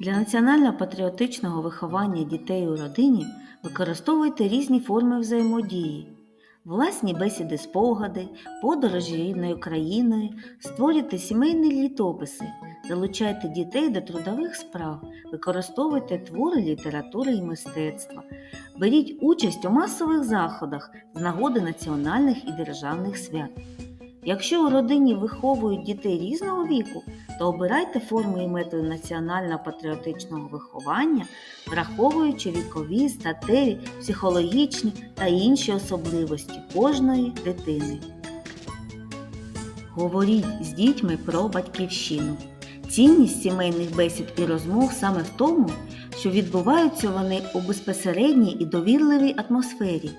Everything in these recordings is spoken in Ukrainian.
Для національно-патріотичного виховання дітей у родині використовуйте різні форми взаємодії. Власні бесіди спогади, подорожі рідною країною, створюйте сімейні літописи, залучайте дітей до трудових справ, використовуйте твори літератури і мистецтва, беріть участь у масових заходах з нагоди національних і державних свят. Якщо у родині виховують дітей різного віку, то обирайте форми і методи національно-патріотичного виховання, враховуючи вікові, статеві, психологічні та інші особливості кожної дитини. Говоріть з дітьми про батьківщину. Цінність сімейних бесід і розмов саме в тому, що відбуваються вони у безпосередній і довірливій атмосфері.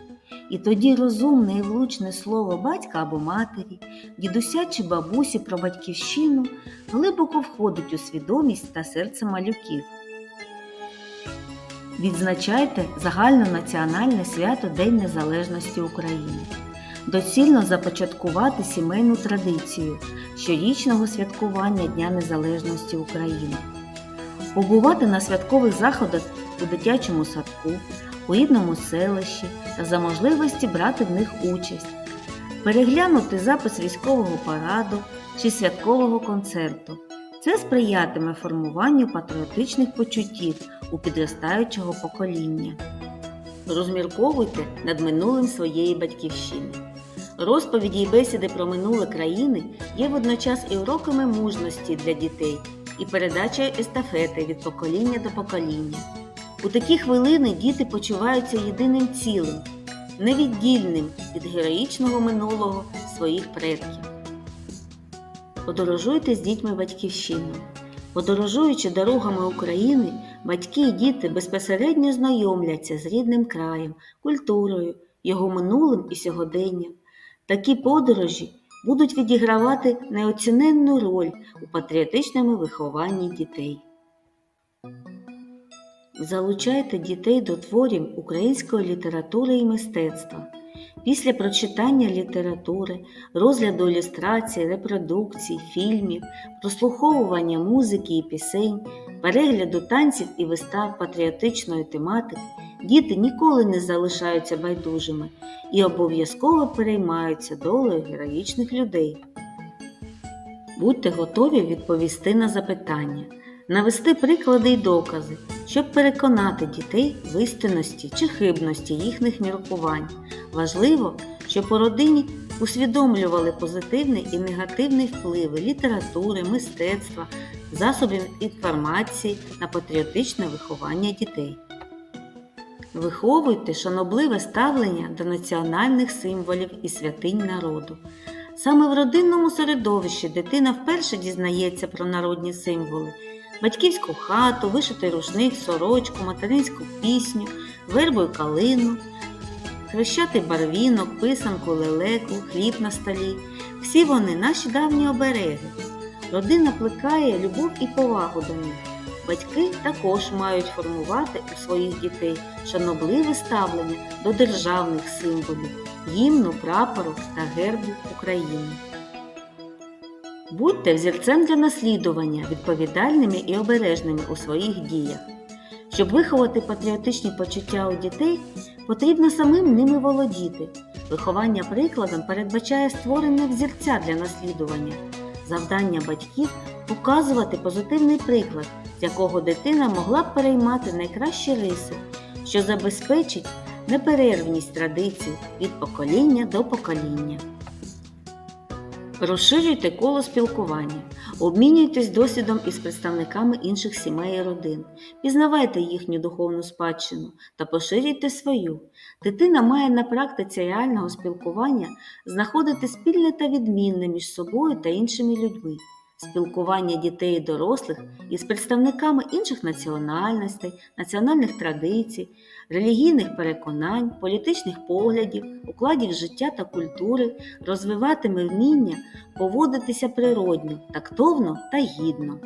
І тоді розумне і влучне слово батька або матері, дідуся чи бабусі про батьківщину глибоко входить у свідомість та серце малюків. Відзначайте загальнонаціональне свято День Незалежності України. Доцільно започаткувати сімейну традицію щорічного святкування Дня Незалежності України. Побувати на святкових заходах у дитячому садку, у рідному селищі та за можливості брати в них участь, переглянути запис військового параду чи святкового концерту. Це сприятиме формуванню патріотичних почуттів у підростаючого покоління. Розмірковуйте над минулим своєї батьківщини. Розповіді й бесіди про минуле країни є водночас і уроками мужності для дітей і передачею естафети від покоління до покоління. У такі хвилини діти почуваються єдиним цілим, невіддільним від героїчного минулого своїх предків. Подорожуйте з дітьми батьківщину. Подорожуючи дорогами України, батьки і діти безпосередньо знайомляться з рідним краєм, культурою, його минулим і сьогоденням. Такі подорожі будуть відігравати неоціненну роль у патріотичному вихованні дітей. Залучайте дітей до творів української літератури і мистецтва. Після прочитання літератури, розгляду ілюстрацій, репродукцій, фільмів, прослуховування музики і пісень, перегляду танців і вистав патріотичної тематики, діти ніколи не залишаються байдужими і обов'язково переймаються долею героїчних людей. Будьте готові відповісти на запитання, навести приклади й докази, щоб переконати дітей в істинності чи хибності їхніх міркувань. Важливо, щоб у родині усвідомлювали позитивний і негативний впливи літератури, мистецтва, засобів інформації на патріотичне виховання дітей. Виховуйте шанобливе ставлення до національних символів і святинь народу. Саме в родинному середовищі дитина вперше дізнається про народні символи, батьківську хату, вишитий рушник, сорочку, материнську пісню, вербу й калину, хрещатий барвінок, писанку, лелеку, хліб на столі. Всі вони наші давні обереги. Родина плекає любов і повагу до них. Батьки також мають формувати у своїх дітей шанобливе ставлення до державних символів, гімну, прапору та гербу України. Будьте взірцем для наслідування, відповідальними і обережними у своїх діях. Щоб виховати патріотичні почуття у дітей, потрібно самим ними володіти. Виховання прикладом передбачає створення взірця для наслідування. Завдання батьків показувати позитивний приклад, якого дитина могла б переймати найкращі риси, що забезпечить неперервність традицій від покоління до покоління. Розширюйте коло спілкування, обмінюйтесь досвідом із представниками інших сімей і родин, пізнавайте їхню духовну спадщину та поширюйте свою. Дитина має на практиці реального спілкування знаходити спільне та відмінне між собою та іншими людьми. Спілкування дітей і дорослих із представниками інших національностей, національних традицій, релігійних переконань, політичних поглядів, укладів життя та культури розвиватиме вміння поводитися природньо, тактовно та гідно.